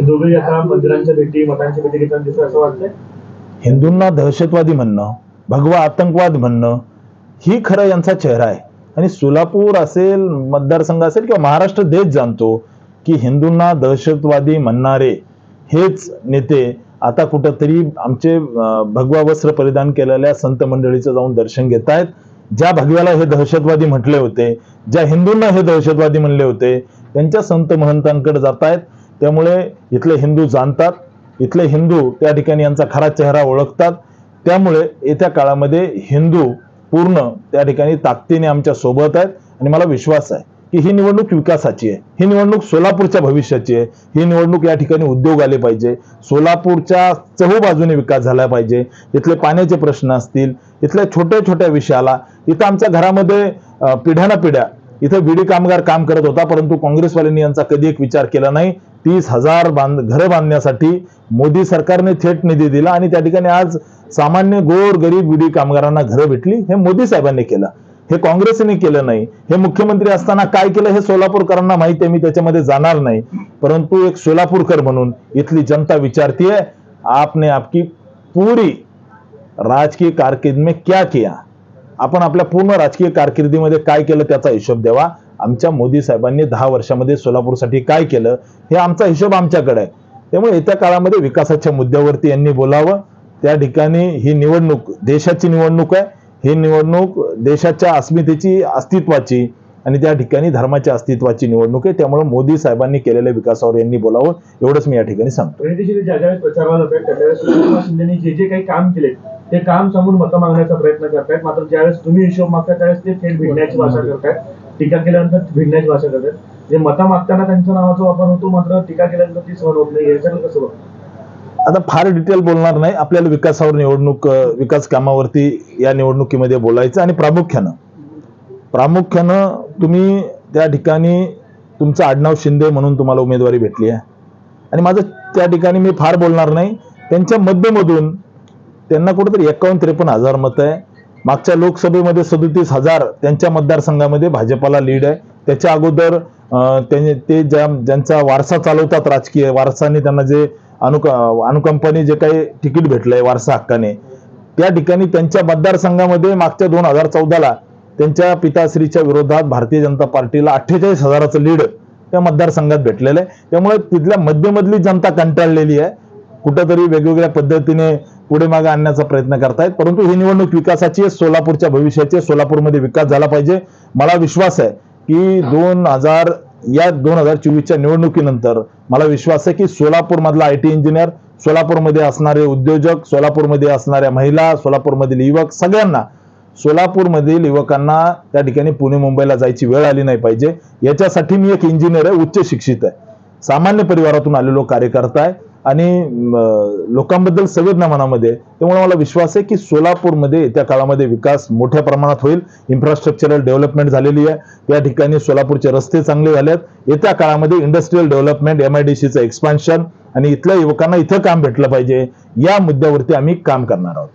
ते दोघे आता मंदिरांच्या भेटी मठांच्या भेटी घेताना दिसत असं वाटतंय? हिंदूंना दहशतवादी म्हणणं भगवा आतंकवाद म्हणणं ही खरं यांचा चेहरा आहे. आणि सोलापूर असेल मतदारसंघ असेल किंवा महाराष्ट्र देश जाणतो की हिंदूंना दहशतवादी म्हणणारे हेच नेते आता कुठंतरी आमचे भगवा वस्त्र परिधान केलेल्या संत मंडळीचं जाऊन दर्शन घेत आहेत ज्या भगव्याला हे दहशतवादी म्हटले होते ज्या हिंदूंना हे दहशतवादी म्हणले होते त्यांच्या संत महंतांकडे जात आहेत त्यामुळे इथले हिंदू जाणतात इथले हिंदू त्या ठिकाणी यांचा खरा चेहरा ओळखतात. त्यामुळे येत्या काळामध्ये हिंदू पूर्ण त्या ठिकाणी ताकदीने आमच्यासोबत आहेत. आणि मला विश्वास आहे की ही निवडणूक विकासाची आहे. ही निवडणूक सोलापूरच्या भविष्याची आहे. ही निवडणूक या ठिकाणी उद्योग आले पाहिजे. सोलापूरच्या चहूबाजूने विकास झाला पाहिजे. इथले पाण्याचे प्रश्न असतील इथल्या छोट्या छोट्या विषयाला. इथं आमच्या घरामध्ये अं, पिढ्यानपिढ्या इथं विडी कामगार काम करत होता परंतु काँग्रेसवाल्यांनी यांचा कधी एक विचार केला नाही. तीस हजार बांध घरं बांधण्यासाठी मोदी सरकारने थेट निधी दिला आणि त्या ठिकाणी आज सामान्य गोर गरीब विडी कामगारांना घरं भेटली हे मोदी साहेबांनी केलं. हे काँग्रेसने केलं नाही. हे मुख्यमंत्री असताना काय केलं हे सोलापूरकरांना माहिती आहे मी त्याच्यामध्ये जाणार नाही. परंतु एक सोलापूरकर म्हणून इथली जनता विचारतीये आपने आपकी पूरी राजकीय कारकिर्द में क्या किया? आपण आपल्या पूर्ण राजकीय कारकिर्दीमध्ये काय केलं त्याचा हिशोब द्यावा? आमच्या मोदी साहेबांनी दहा वर्षामध्ये सोलापूरसाठी काय केलं हे आमचा हिशोब आमच्याकडे आहे. त्यामुळे येत्या काळामध्ये विकासाच्या मुद्द्यावरती यांनी बोलावं. त्या ठिकाणी ही निवडणूक देशाची निवडणूक आहे. ही निवडणूक देशाच्या अस्मितेची अस्तित्वाची आणि त्या ठिकाणी धर्माच्या अस्तित्वाची निवडणूक आहे. त्यामुळे मोदी साहेबांनी केलेल्या विकासावर यांनी बोलावं. एवढंच मी या ठिकाणी सांगतो. शिंदेनी जे जे काही काम केले ते काम समोर मतं मागण्याचा प्रयत्न करतायत. मात्र ज्यावेळेस तुम्ही हिशोब मागता त्यावेळेस ते थेट भिडण्याची भाषा करतायत. टीका केल्यानंतर भिडण्याची भाषा करतात. जे मता मागताना त्यांच्या नावाचा वापर होतो मात्र टीका केल्यानंतर ती सहन होत नाही. याच्याकडे कसं बघतो आता फार डिटेल बोलणार नाही. आपल्याला विकासावर निवडणूक विकास कामावरती या निवडणुकीमध्ये बोलायचं आणि प्रामुख्यानं. प्रामुख्यानं तुम्ही त्या ठिकाणी तुमचं आडनाव शिंदे म्हणून तुम्हाला उमेदवारी भेटली आहे. आणि माझं त्या ठिकाणी मी फार बोलणार नाही. त्यांच्या मध्यमधून त्यांना कुठेतरी एकावन्न त्रेपन्न हजार मतं आहे. मागच्या लोकसभेमध्ये सदोतीस हजार त्यांच्या मतदारसंघामध्ये भाजपाला लीड आहे. त्याच्या अगोदर त्यांनी ते ज्या ज्यांचा वारसा चालवतात राजकीय वारसाने त्यांना जे अनुक अनुकंपाने जे काही तिकीट भेटलंय वारसा हक्काने त्या ठिकाणी त्यांच्या मतदारसंघामध्ये मागच्या दोन हजार चौदाला त्यांच्या पिताश्रीच्या विरोधात भारतीय जनता पार्टीला अठ्ठेचाळीस हजाराचं लीड त्या मतदारसंघात भेटलेलं आहे. त्यामुळे तिथल्या मध्यमधली जनता कंटाळलेली आहे. कुठंतरी वेगवेगळ्या पद्धतीने पुढे मागे आणण्याचा प्रयत्न करतायत. परंतु ही निवडणूक विकासाची आहे सोलापूरच्या भविष्याची आहे. सोलापूरमध्ये विकास झाला पाहिजे. मला विश्वास आहे की दोन हजार या दोन हजार चोवीसच्या निवडणुकीनंतर मला विश्वास आहे की सोलापूर मधला आय टी इंजिनियर सोलापूरमध्ये असणारे उद्योजक सोलापूरमध्ये असणाऱ्या महिला सोलापूरमधील युवक सगळ्यांना सोलापूरमधील युवकांना त्या ठिकाणी पुणे मुंबईला जायची वेळ आली नाही पाहिजे. याच्यासाठी मी एक इंजिनियर आहे उच्च शिक्षित आहे. सामान्य परिवारातून आलेलो कार्यकर्ता आहे. आणि लोकांबद्दल संवेदना मनामध्ये त्यामुळे मला विश्वास आहे की सोलापूरमध्ये येत्या काळामध्ये विकास मोठ्या प्रमाणात होईल. इन्फ्रास्ट्रक्चरल डेव्हलपमेंट झालेली आहे. त्या ठिकाणी सोलापूरचे रस्ते चांगले झाले आहेत येत्या काळामध्ये industrial development M I D सीचं एक्सपान्शन आणि इथल्या युवकांना इथं काम भेटलं पाहिजे. या मुद्द्यावरती आम्ही काम करणार आहोत.